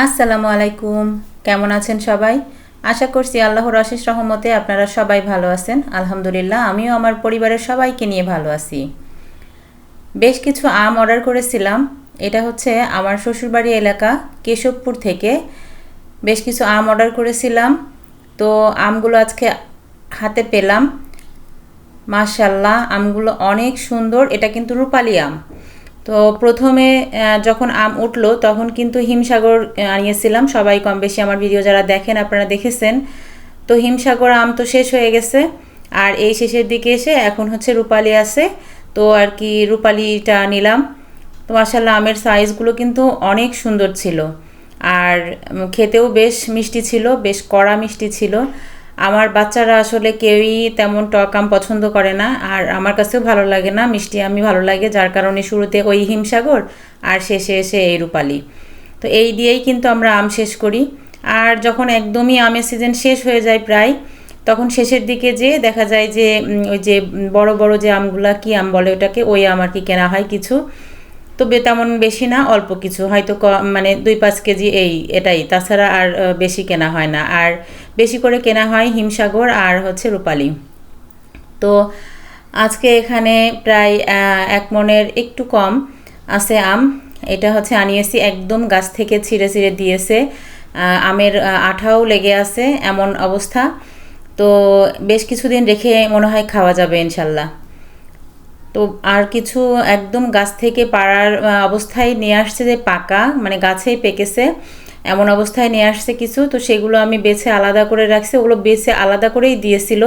আসসালামু আলাইকুম। কেমন আছেন সবাই? আশা করছি আল্লাহর অশেষ রহমতে আপনারা সবাই ভালো আছেন। আলহামদুলিল্লাহ, আমিও আমার পরিবারের সবাইকে নিয়ে ভালো আছি। বেশ কিছু আম অর্ডার করেছিলাম। এটা হচ্ছে আমার শ্বশুরবাড়ি এলাকা, কেশবপুর থেকে। বেশ কিছু আম অর্ডার করেছিলাম। তো আমগুলো আজকে হাতে পেলাম। মাশাল্লাহ আমগুলো অনেক সুন্দর। এটা কিন্তু রূপালি আম। তো প্রথমে যখন আম উঠল, তখন কিন্তু হিমসাগর আনিয়েছিলাম। সবাই কম বেশি আমার ভিডিও যারা দেখেন, আপনারা দেখেছেন। তো হিমসাগর আম তো শেষ হয়ে গেছে। আর এই শেষের দিকে এসে এখন হচ্ছে রূপালি আছে। তো আর কি রূপালিটা নিলাম। তো মাসাল্লাহ আমের সাইজগুলো কিন্তু অনেক সুন্দর ছিল। আর খেতেও বেশ মিষ্টি ছিল, বেশ কড়া মিষ্টি ছিল। আমার বাচ্চারা আসলে কেউই তেমন টক আম পছন্দ করে না, আর আমার কাছেও ভালো লাগে না, মিষ্টি আমি ভালো লাগে, যার কারণে শুরুতে ওই হিমসাগর আর শেষে এসে এই রূপালি। তো এই দিয়েই কিন্তু আমরা আম শেষ করি। আর যখন একদমই আমের সিজন শেষ হয়ে যায় প্রায়, তখন শেষের দিকে যে দেখা যায় যে ওই যে বড় বড় যে আমগুলা কি আম বলে ওটাকে, ওই আম আর কি কেনা হয় কিছু। তো তেমন বেশি না, অল্প কিছু। হয়তো মানে দুই পাঁচ কেজি এই এটাই। তাছাড়া আর বেশি কেনা হয় না। আর বেশি করে কেনা হয় হিমসাগর আর হচ্ছে রূপালি। তো আজকে এখানে প্রায় এক মনের একটু কম আছে আম। এটা হচ্ছে আনিয়েছি, একদম গাছ থেকে ছিঁড়ে ছিঁড়ে দিয়েছে। আমের আঠাও লেগে আছে এমন অবস্থা। তো বেশ কিছুদিন রেখে মনে হয় খাওয়া যাবে ইনশাল্লাহ। তো আর কিছু একদম গাছ থেকে পাড়ার অবস্থায় নিয়ে আসছে যে পাকা মানে গাছেই পেকেছে। এমন অবস্থায় নিয়ে আসছে কিছু, তো সেগুলো আমি বেছে আলাদা করে রাখছি। ওগুলো বেছে আলাদা করেই দিয়েছিল।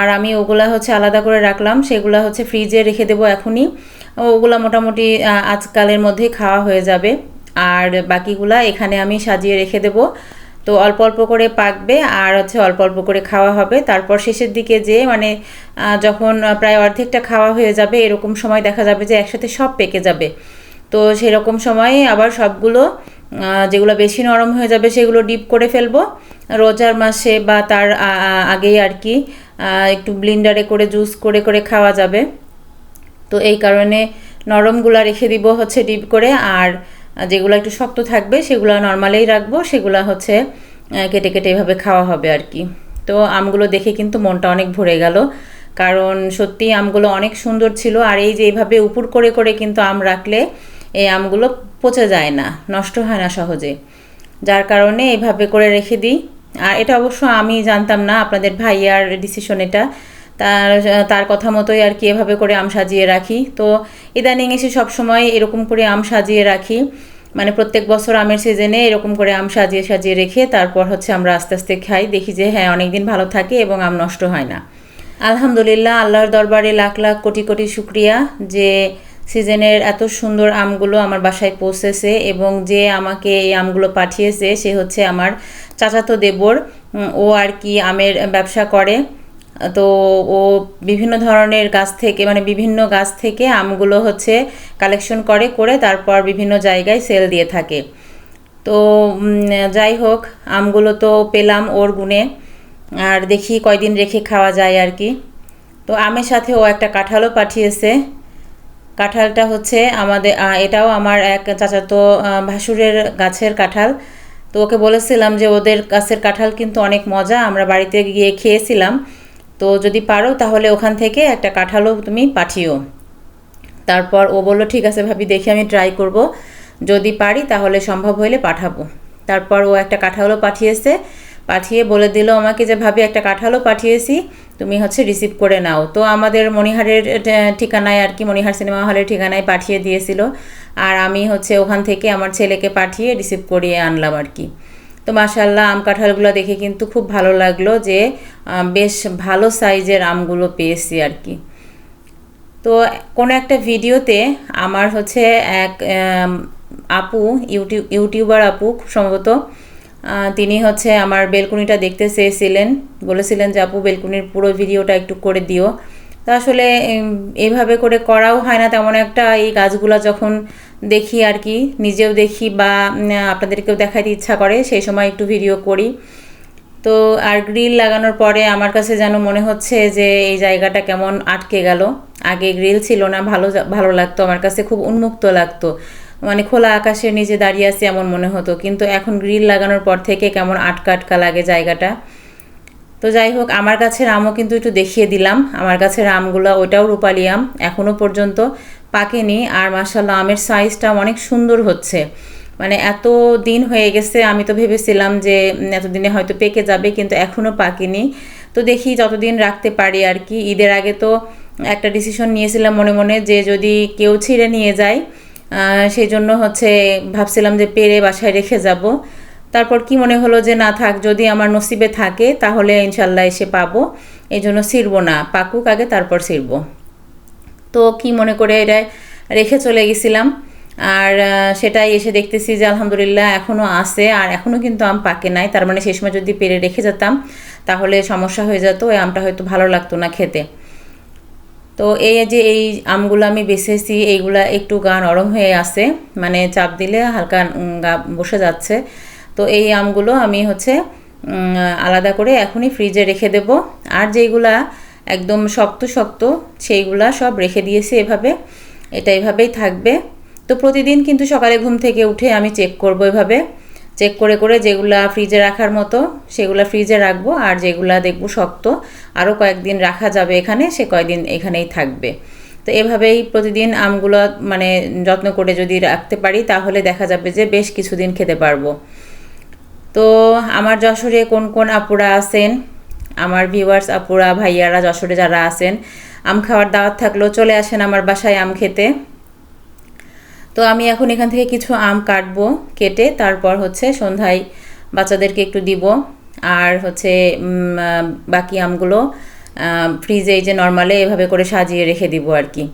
আর আমি ওগুলা হচ্ছে আলাদা করে রাখলাম। সেগুলো হচ্ছে ফ্রিজে রেখে দেবো এখনই। ওগুলা মোটামুটি আজকালের মধ্যেই খাওয়া হয়ে যাবে। আর বাকিগুলা এখানে আমি সাজিয়ে রেখে দেবো। তো অল্প অল্প করে পাকবে আর হচ্ছে অল্প অল্প করে খাওয়া হবে। তারপর শেষের দিকে যে মানে যখন প্রায় অর্ধেকটা খাওয়া হয়ে যাবে, এরকম সময় দেখা যাবে যে একসাথে সব পেকে যাবে। তো সেরকম সময়ে আবার সবগুলো যেগুলো বেশি নরম হয়ে যাবে সেগুলো ডিপ করে ফেলব। রোজার মাসে বা তার আগেই আর কি একটু ব্লিন্ডারে করে জুস করে করে খাওয়া যাবে। তো এই কারণে নরমগুলো রেখে দিব হচ্ছে ডিপ করে, আর যেগুলো একটু শক্ত থাকবে সেগুলো নর্মালেই রাখব, সেগুলো হচ্ছে কেটে কেটে এভাবে খাওয়া হবে আর কি। তো আমগুলো দেখে কিন্তু মনটা অনেক ভরে গেল। কারণ সত্যি আমগুলো অনেক সুন্দর ছিল, আর এই যে এইভাবে উপর করে করে কিন্তু আম রাখলে, এই আমগুলো পচে যায় না, নষ্ট হয় না সহজে। যার কারণে এইভাবে করে রেখে দিই। আর এটা অবশ্য আমি জানতাম না, আপনাদের ভাইয়ার ডিসিশন এটা। তার তার কথা মতোই আর কি এভাবে করে আম সাজিয়ে রাখি। তো ইদানিং এসে সবসময় এরকম করে আম সাজিয়ে রাখি। মানে প্রত্যেক বছর আমের সিজনে এরকম করে আম সাজিয়ে সাজিয়ে রেখে তারপর হচ্ছে আমরা আস্তে আস্তে খাই। দেখি যে হ্যাঁ অনেক দিন ভালো থাকে এবং আম নষ্ট হয় না। আলহামদুলিল্লাহ, আল্লাহর দরবারে লাখ লাখ কোটি কোটি শুক্রিয়া যে সিজনের এত সুন্দর আমগুলো আমার বাসায় পৌঁছেছে এবং যে আমাকে এই আমগুলো পাঠিয়েছে, সে হচ্ছে আমার চাচাতো দেবর। ও আর কি আমের ব্যবসা করে। তো ও বিভিন্ন ধরনের গাছ থেকে মানে বিভিন্ন গাছ থেকে আমগুলো হচ্ছে কালেকশন করে করে তারপর বিভিন্ন জায়গায় সেল দিয়ে থাকে। তো যাই হোক, আমগুলো তো পেলাম ওর গুণে। আর দেখি কয়দিন রেখে খাওয়া যায় আর কি। তো আমের সাথে ও একটা কাঁঠালও পাঠিয়েছে। কাঁঠালটা হচ্ছে আমাদের এটাও আমার এক চাচাতো ভাসুরের গাছের কাঁঠাল। তো ওকে বলেছিলাম যে ওদের গাছের কাঁঠাল কিন্তু অনেক মজা, আমরা বাড়িতে গিয়ে খেয়েছিলাম। তো যদি পারো তাহলে ওখান থেকে একটা কাঁঠালও তুমি পাঠিও। তারপর ও বলল, ঠিক আছে ভাবি, দেখি আমি ট্রাই করব। যদি পারি তাহলে সম্ভব হলে পাঠাবো। তারপর ও একটা কাঁঠালও পাঠিয়েছে। পাঠিয়ে বলে দিল আমাকে যে, ভাবি, একটা কাঁঠালও পাঠিয়েছি। তুমি হচ্ছে রিসিভ করে নাও। তো আমাদের মণিহারের ঠিকানায় আর কি মণিহার সিনেমা হলের ঠিকানায় পাঠিয়ে দিয়েছিল। আর আমি হচ্ছে ওখান থেকে আমার ছেলেকে পাঠিয়ে রিসিভ করিয়ে আনলাম আর কি। তো মাশাল্লাহ আম কাঁঠালগুলো দেখে কিন্তু খুব ভালো লাগল যে বেশ ভালো সাইজের আমগুলো পেয়েছি আর কি। তো কোনো একটা ভিডিওতে আমার হচ্ছে এক আপু ইউটিউব ইউটিউবার আপু খুব সম্ভবত তিনি হচ্ছে আমার বেলকুনিটা দেখতে চেয়েছিলেন। বলেছিলেন যে, আপু, বেলকুনির পুরো ভিডিওটা একটু করে দিও। তো আসলে এইভাবে করে করাও হয় না। তেমন একটা এই গাছগুলো যখন দেখি আর কি, নিজেও দেখি বা আপনাদেরকেও দেখাইতে ইচ্ছা করে, সেই সময় একটু ভিডিও করি। তো আর গ্রিল লাগানোর পরে আমার কাছে যেন মনে হচ্ছে যে, এই জায়গাটা কেমন আটকে গেল। আগে গ্রিল ছিল না, ভালো ভালো লাগতো, আমার কাছে খুব উন্মুক্ত লাগতো। মানে খোলা আকাশের নিচে দাঁড়িয়ে আছি এমন মনে হতো। কিন্তু এখন গ্রিল লাগানোর পর থেকে কেমন আটকা আটকা লাগে জায়গাটা। তো যাই হোক, আমার কাছের আমও কিন্তু একটু দেখিয়ে দিলাম। আমার কাছের আমগুলো ওটাও রূপালি আম এখনও পর্যন্ত পাকেনি। আর মাসাল্লাহ আমের সাইজটা অনেক সুন্দর হচ্ছে। মানে এত দিন হয়ে গেছে, আমি তো ভেবেছিলাম যে এতদিনে হয়তো পেকে যাবে, কিন্তু এখনও পাকেনি। তো দেখি যতদিন রাখতে পারি আর কি। ঈদের আগে তো একটা ডিসিশন নিয়েছিলাম মনে মনে যে, যদি কেউ ছিঁড়ে নিয়ে যায় সেই জন্য হচ্ছে ভাবছিলাম যে পেরে বাসায় রেখে যাব। তারপর কি মনে হলো যে, না থাক, যদি আমার নসিবে থাকে, তাহলে ইনশাল্লাহ এসে পাবো। এই জন্য ছিঁড়বো না, পাকুক আগে, তারপর ছিঁড়বো। তো কি মনে করে এটা রেখে চলে গেছিলাম। আর সেটাই এসে দেখতেছি যে, আলহামদুলিল্লাহ এখনও আছে, আর এখনও কিন্তু আম পাকে নাই। তার মানে সেই সময় যদি পেরে রেখে যেতাম, তাহলে সমস্যা হয়ে যেত, ওই আমটা হয়তো ভালো লাগতো না খেতে। তো এই যে এই আমগুলো আমি বেছেছি, এইগুলা একটু গা নরম হয়ে আছে মানে চাপ দিলে হালকা গা বসে যাচ্ছে। তো এই আমগুলো আমি হচ্ছে আলাদা করে এখনই ফ্রিজে রেখে দেব। আর যেইগুলা একদম শক্ত শক্ত, সেইগুলা সব রেখে দিয়েছি এভাবে। এটা এভাবেই থাকবে। তো প্রতিদিন কিন্তু সকালে ঘুম থেকে উঠে আমি চেক করব এভাবে। চেক করে করে যেগুলা ফ্রিজে রাখার মতো, সেগুলা ফ্রিজে রাখব। আর যেগুলা দেখব শক্ত আরও কয়েকদিন রাখা যাবে এখানে, সে কয়েকদিন এখানেই থাকবে। তো এভাবেই প্রতিদিন আমগুলো মানে যত্ন করে যদি রাখতে পারি, তাহলে দেখা যাবে যে বেশ কিছুদিন খেতে পারব। তো আমার যশোরে কোন কোন আপুরা আছেন? আমার ভিউয়ার্স আপুরা, ভাইয়ারা যশোরে যারা আছেন, আম খাওয়ার দাওয়াত থাকলেও চলে আসেন আমার বাসায় আম খেতে। তো আমি এখন এখান থেকে কিছু আম কাটবো, কেটে তারপর হচ্ছে সন্ধ্যায় বাচ্চাদেরকে একটু দিব। আর হচ্ছে বাকি আমগুলো ফ্রিজে এই যে নর্মালে এভাবে করে সাজিয়ে রেখে দিব আর কি।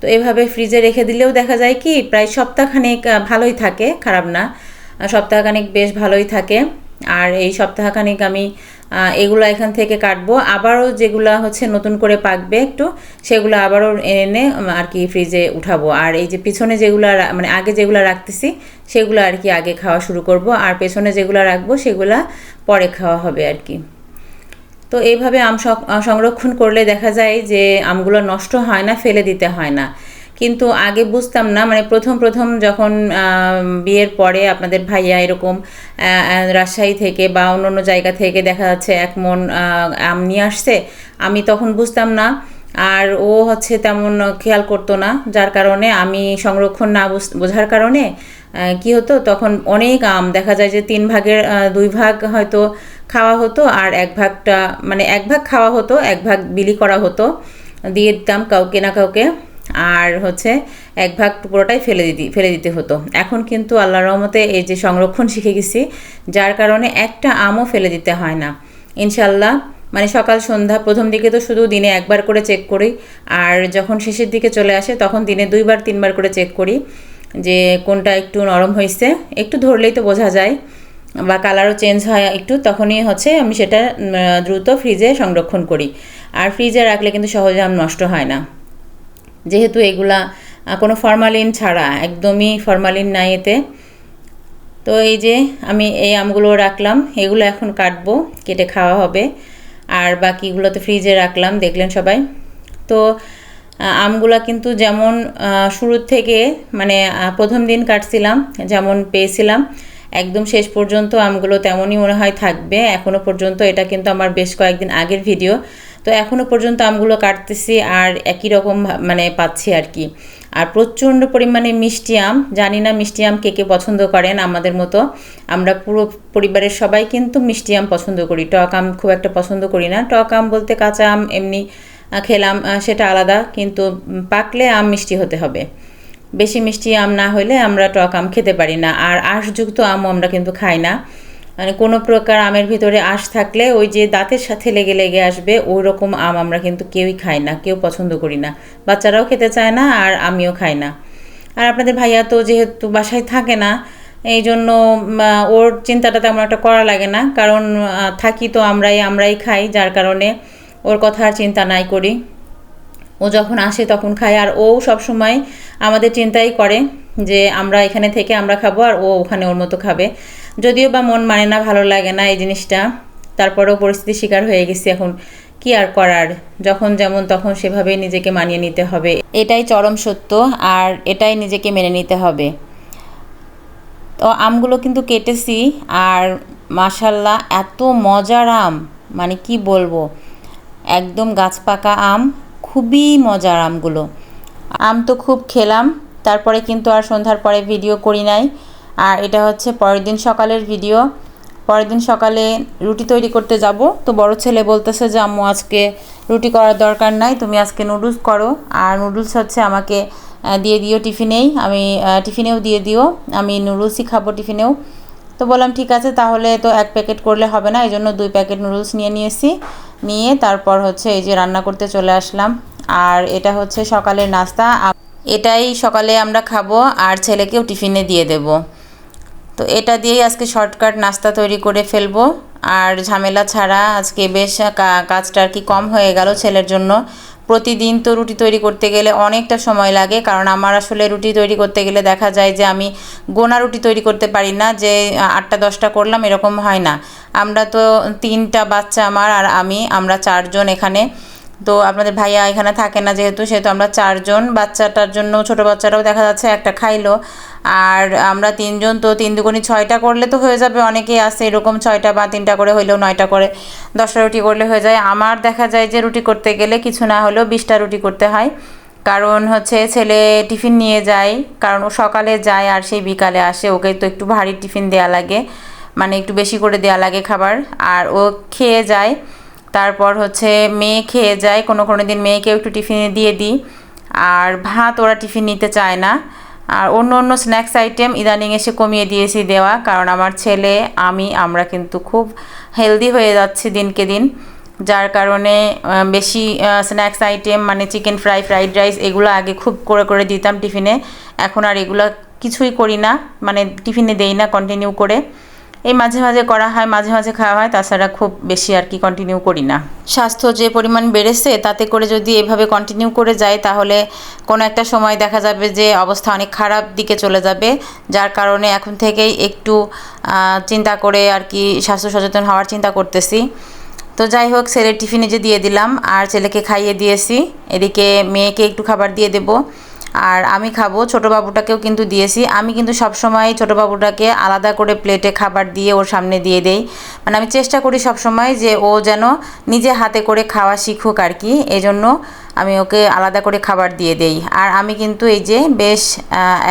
তো এভাবে ফ্রিজে রেখে দিলেও দেখা যায় কি, প্রায় সপ্তাহখানেক ভালোই থাকে, খারাপ না। সপ্তাহখানেক বেশ ভালোই থাকে। আর এই সপ্তাহখানেক আমি এগুলো এখান থেকে কাটবো। আবারও যেগুলো হচ্ছে নতুন করে পাকবে একটু, সেগুলো আবারও এনে আর কি ফ্রিজে উঠাবো। আর এই যে পিছনে যেগুলো মানে আগে যেগুলো রাখতেছি, সেগুলো আর কি আগে খাওয়া শুরু করব। আর পেছনে যেগুলো রাখব, সেগুলা পরে খাওয়া হবে আর কি। তো এইভাবে আম সংরক্ষণ করলে দেখা যায় যে আমগুলো নষ্ট হয় না, ফেলে দিতে হয় না। কিন্তু আগে বুঝতাম না। মানে প্রথম প্রথম যখন বিয়ের পরে আপনাদের ভাইয়া এরকম রাজশাহী থেকে বা অন্য অন্য জায়গা থেকে দেখা যাচ্ছে এক মন আম নিয়ে আসছে, আমি তখন বুঝতাম না। আর ও হচ্ছে তেমন খেয়াল করতো না, যার কারণে আমি সংরক্ষণ না বোঝার কারণে কি হতো, তখন অনেক আম দেখা যায় যে তিন ভাগের দুই ভাগ হয়তো খাওয়া হতো আর এক ভাগটা মানে এক ভাগ খাওয়া হতো, এক ভাগ বিলি করা হতো। দিয়ে দিতাম কাউকে না কাউকে। আর হচ্ছে এক ভাগ পুরোটাই ফেলে দিতে ফেলে দিতে হতো। এখন কিন্তু আল্লাহ রহমতে এই যে সংরক্ষণ শিখে গেছি, যার কারণে একটা আমও ফেলে দিতে হয় না। ইনশাল্লাহ মানে সকাল, সন্ধ্যা, প্রথম দিকে তো শুধু দিনে একবার করে চেক করি, আর যখন শেষের দিকে চলে আসে তখন দিনে দুইবার, তিনবার করে চেক করি যে কোনটা একটু নরম হয়েছে। একটু ধরলেই তো বোঝা যায়, বা কালারও চেঞ্জ হয় একটু, তখনই হচ্ছে আমি সেটা দ্রুত ফ্রিজে সংরক্ষণ করি। আর ফ্রিজে রাখলে কিন্তু সহজে আম নষ্ট হয় না। যেহেতু এগুলা কোনো ফরমালিন ছাড়া, একদমই ফরমালিন নাই এতে। তো এই যে আমি এই আমগুলো রাখলাম, এগুলো এখন কাটবো, কেটে খাওয়া হবে। আর বাকিগুলো তো ফ্রিজে রাখলাম, দেখলেন সবাই। তো আমগুলা কিন্তু যেমন শুরুর থেকে মানে প্রথম দিন কাটছিলাম, যেমন পেয়েছিলাম, একদম শেষ পর্যন্ত আমগুলো তেমনই মনে হয় থাকবে। এখনও পর্যন্ত এটা কিন্তু আমার বেশ কয়েকদিন আগের ভিডিও তো এখনও পর্যন্ত আমগুলো কাটতেছি আর একই রকম মানে পাচ্ছি আর কি। আর প্রচণ্ড পরিমাণে মিষ্টি আম, জানি না মিষ্টি আম কে কে পছন্দ করেন আমাদের মতো। আমরা পুরো পরিবারের সবাই কিন্তু মিষ্টি আম পছন্দ করি। টক আম খুব একটা পছন্দ করি না। টক আম বলতে কাঁচা আম, এমনি খেলাম সেটা আলাদা। কিন্তু পাকলে আম মিষ্টি হতে হবে। বেশি মিষ্টি আম না হলে আমরা টক আম খেতে পারি না। আর আঁশযুক্ত আমও আমরা কিন্তু খাই না। মানে কোনো প্রকার আমের ভিতরে আঁশ থাকলে ওই যে দাঁতের সাথে লেগে লেগে আসবে ওই রকম আম আমরা কিন্তু কেউই খাই না, কেউ পছন্দ করি না। বাচ্চারাও খেতে চায় না আর আমিও খাই না। আর আপনাদের ভাইয়া তো যেহেতু বাসায় থাকে না এই জন্য ওর চিন্তাটা তেমন একটা করা লাগে না। কারণ থাকি তো আমরাই আমরাই খাই, যার কারণে ওর কথা আর চিন্তা নাই করি। ও যখন আসে তখন খায়, আর ও সব সময় আমাদের চিন্তাই করে যে আমরা এখানে থেকে আমরা খাব আর ও ওখানে ওর মতো খাবে। যদিও বা মন মানে না, ভালো লাগে না এই জিনিসটা। তারপরেও পরিস্থিতির শিকার হয়ে গেছি এখন। কি আর করার? যখন যেমন তখন সেভাবেই নিজেকে মানিয়ে নিতে হবে। এটাই চরম সত্য আর এটাই নিজেকে মেনে নিতে হবে। তো আমগুলো কিন্তু কেটেছি আর মাসাল্লাহ এত মজার আম। মানে কি বলব? একদম গাছ পাকা আম, খুবই মজার আমগুলো। আম তো খুব খেলাম, তারপরে কিন্তু আর সন্ধ্যার পরে ভিডিও করি নাই। আর এটা হচ্ছে পরের দিন সকালের ভিডিও পরের দিন সকালে রুটি তৈরি করতে যাব। তো বড় ছেলে বলতেছে যে, আম্মু, আজকে রুটি করার দরকার নাই, তুমি আজকে নুডলস করো। আর নুডলস হচ্ছে আমাকে দিয়ে দিও টিফিনেই। আমি টিফিনেও দিয়ে দিও। আমি নুডলসই খাব টিফিনেও। তো বললাম, ঠিক আছে, তাহলে তো এক প্যাকেট করলে হবে না এই জন্য দুই প্যাকেট নুডলস নিয়ে নিয়েছি। নিয়ে তারপর হচ্ছে এই যে রান্না করতে চলে আসলাম। আর এটা হচ্ছে সকালের নাস্তা। এটাই সকালে আমরা খাব, আর ছেলেকেও টিফিনে দিয়ে দেব। তো এটা দিয়েই আজকে শর্টকাট নাস্তা তৈরি করে ফেলব। আর ঝামেলা ছাড়া আজকে বেশ কাজটা আর কি কম হয়ে গেল ছেলের জন্য। প্রতিদিন তো রুটি তৈরি করতে গেলে অনেকটা সময় লাগে, কারণ আমার আসলে রুটি তৈরি করতে গেলে দেখা যায় যে আমি গোনা রুটি তৈরি করতে পারি না, যে আটটা, দশটা করলাম এরকম হয় না। আমরা তো তিনটা বাচ্চা আমার আর আমি, আমরা চারজন এখানে তো আপনাদের ভাইয়া এখানে থাকে না যেহেতু, সেহেতু আমরা চারজন, বাচ্চাটার জন্য, ছোট বাচ্চাটাও দেখা যাচ্ছে একটা খাইলো। আর আমরা তিনজন, তো তিন দুগুণি ছয়টা করলে তো হয়ে যাবে, অনেকেই আছে এরকম ছয়টা বা তিনটা করে হইলেও নয়টা করে। দশটা রুটি করলে হয়ে যায়। আমার দেখা যায় যে রুটি করতে গেলে কিছু না হলেও বিশটা রুটি করতে হয়। কারণ হচ্ছে ছেলে টিফিন নিয়ে যায়, কারণ ও সকালে যায় আর সেই বিকালে আসে। ওকে তো একটু ভারী টিফিন দেওয়া লাগে মানে একটু বেশি করে দেওয়া লাগে খাবার। আর ও খেয়ে যায়। তারপর হচ্ছে মেয়ে খেয়ে যায়, কোনো কোনো দিন মেয়েকেও একটু টিফিনে দিয়ে দিই। আর ভাত ওরা টিফিন নিতে চায় না। আর অন্য অন্য স্ন্যাক্স আইটেম ইদানিং এসে কমিয়ে দিয়েছি দেওয়া, কারণ আমার ছেলে, আমি, আমরা কিন্তু খুব হেলদি হয়ে যাচ্ছি দিনকে দিন। যার কারণে বেশি স্ন্যাক্স আইটেম মানে চিকেন ফ্রাই, ফ্রাইড রাইস এগুলো আগে খুব করে করে দিতাম টিফিনে। এখন আর এগুলো কিছুই করি না মানে টিফিনে দেই না কন্টিনিউ করে। এই মাঝে মাঝে করা হয়, মাঝে মাঝে খাওয়া হয়, তাছাড়া খুব বেশি আর কি কন্টিনিউ করি না। স্বাস্থ্য যে পরিমাণ বেড়েছে, তাতে করে যদি এভাবে কন্টিনিউ করে যায়, তাহলে কোনো একটা সময় দেখা যাবে যে অবস্থা অনেক খারাপ দিকে চলে যাবে, যার কারণে এখন থেকেই একটু চিন্তা করে আর কি স্বাস্থ্য সচেতন হওয়ার চিন্তা করতেছি। তো যাই হোক, ছেলের টিফিনে যে দিয়ে দিলাম, আর ছেলেকে খাইয়ে দিয়েছি। এদিকে মেয়েকে একটু খাবার দিয়ে দেবো। আর আমি খাব। ছোটো বাবুটাকেও কিন্তু দিয়েছি। আমি কিন্তু সবসময় ছোটো বাবুটাকে আলাদা করে প্লেটে খাবার দিয়ে ওর সামনে দিয়ে দেই। মানে আমি চেষ্টা করি সবসময় যে ও যেন নিজে হাতে করে খাওয়া শিখুক আর কি। এই জন্য আমি ওকে আলাদা করে খাবার দিয়ে দেই। আর আমি কিন্তু এই যে বেশ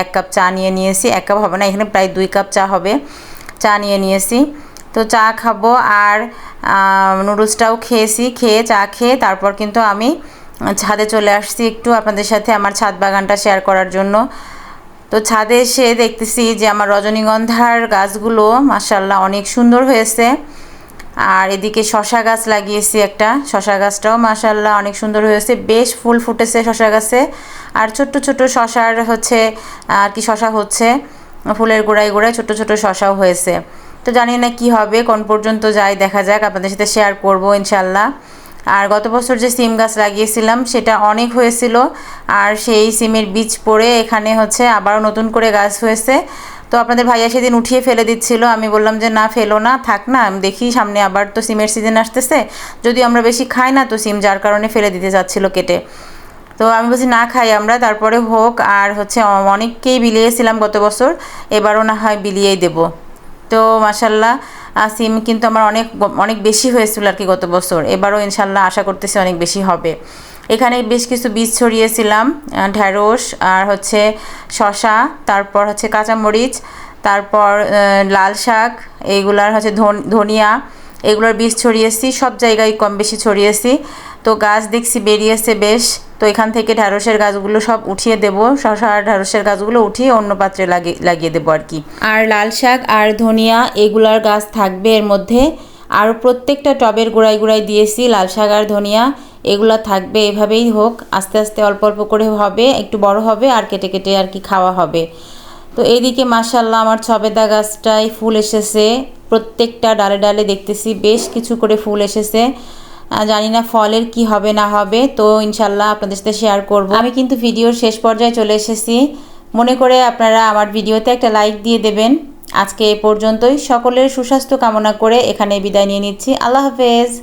এক কাপ চা নিয়ে নিয়েছি। এক কাপ হবে না, এখানে প্রায় দুই কাপ চা হবে। চা নিয়ে নিয়েছি। তো চা খাব আর নুডলসটাও খেয়েছি। খেয়ে চা খেয়ে তারপর কিন্তু আমি ছাদে চলে আসছি একটু আপনাদের সাথে আমার ছাদ বাগানটা শেয়ার করার জন্য। তো ছাদে এসে দেখতেছি যে আমার রজনীগন্ধার গাছগুলো মাসাল্লাহ অনেক সুন্দর হয়েছে। আর এদিকে শশা গাছ লাগিয়েছি একটা। শশা গাছটাও মাসাল্লাহ অনেক সুন্দর হয়েছে। বেশ ফুল ফুটেছে শশা গাছে। আর ছোট্ট ছোট শশার হচ্ছে, আর কি শশা হচ্ছে, ফুলের গোড়ায় গোড়ায় ছোট ছোট শশাও হয়েছে। তো জানি না কি হবে, কোন পর্যন্ত যাই দেখা যাক, আপনাদের সাথে শেয়ার করব ইনশাল্লাহ আর গত বছর যে সিম গাছ লাগিয়েছিলাম, সেটা অনেক হয়েছিল। আর সেই সিমের বীজ পড়ে এখানে হচ্ছে আবারও নতুন করে গাছ হয়েছে। তো আপনাদের ভাইয়া সেদিন উঠিয়ে ফেলে দিচ্ছিল। আমি বললাম যে, না, ফেলো না, থাক না, আমি দেখি সামনে আবার তো সিমের সিজন আসতেছে। যদি আমরা বেশি খাই না, তো সিম যার কারণে ফেলে দিতে চাচ্ছিল কেটে। তো আমি বলছি, না, খাই আমরা, তারপরে হোক। আর হচ্ছে অনেককেই বিলিয়েছিলাম গত বছর। এবারও না হয় বিলিয়েই দেব। তো মাসাল্লাহ সিম কিন্তু আমার অনেক অনেক বেশি হয়েছিল আর কি গত বছর। এবারও ইনশাল্লাহ আশা করতেছি অনেক বেশি হবে। এখানে বেশ কিছু বীজ ছড়িয়েছিলাম ঢ্যাঁড়স আর হচ্ছে শশা তারপর হচ্ছে কাঁচামরিচ, তারপর লাল শাক এইগুলার হচ্ছে ধনিয়া, এগুলোর বীজ ছড়িয়েছি, সব জায়গায় কম বেশি ছড়িয়েছি। তো গাছ দেখছি বেরিয়েছে বেশ। তো এখান থেকে ঢ্যাঁড়সের গাছগুলো সব উঠিয়ে দেবো। শশা ঢ্যাঁড়সের গাছগুলো উঠিয়ে অন্য পাত্রে লাগিয়ে লাগিয়ে দেবো আর কি। আর লাল শাক আর ধনিয়া এগুলার গাছ থাকবে এর মধ্যে। আর প্রত্যেকটা টবের গোড়ায় গোড়ায় দিয়েছি লাল শাক আর ধনিয়া। এগুলো থাকবে এভাবেই হোক। আস্তে আস্তে অল্প অল্প করে হবে, একটু বড় হবে আর কেটে কেটে আর কি খাওয়া হবে। তো এইদিকে মাসাল্লাহ আমার ছবেদা গাছটায় ফুল এসেছে। প্রত্যেকটা ডালে ডালে দেখতেছি বেশ কিছু করে ফুল এসেছে। জানি না ফলের কি হবে, না হবে, তো ইনশাল্লাহ আপনাদের সাথে শেয়ার করব। আমি কিন্তু ভিডিওর শেষ পর্যায়ে চলে এসেছি। মনে করে আপনারা আমার ভিডিওতে একটা লাইক দিয়ে দেবেন। আজকে এ পর্যন্তই। সকলের সুস্বাস্থ্য কামনা করে এখানে বিদায় নিয়ে নিচ্ছি। আল্লাহ হাফেজ।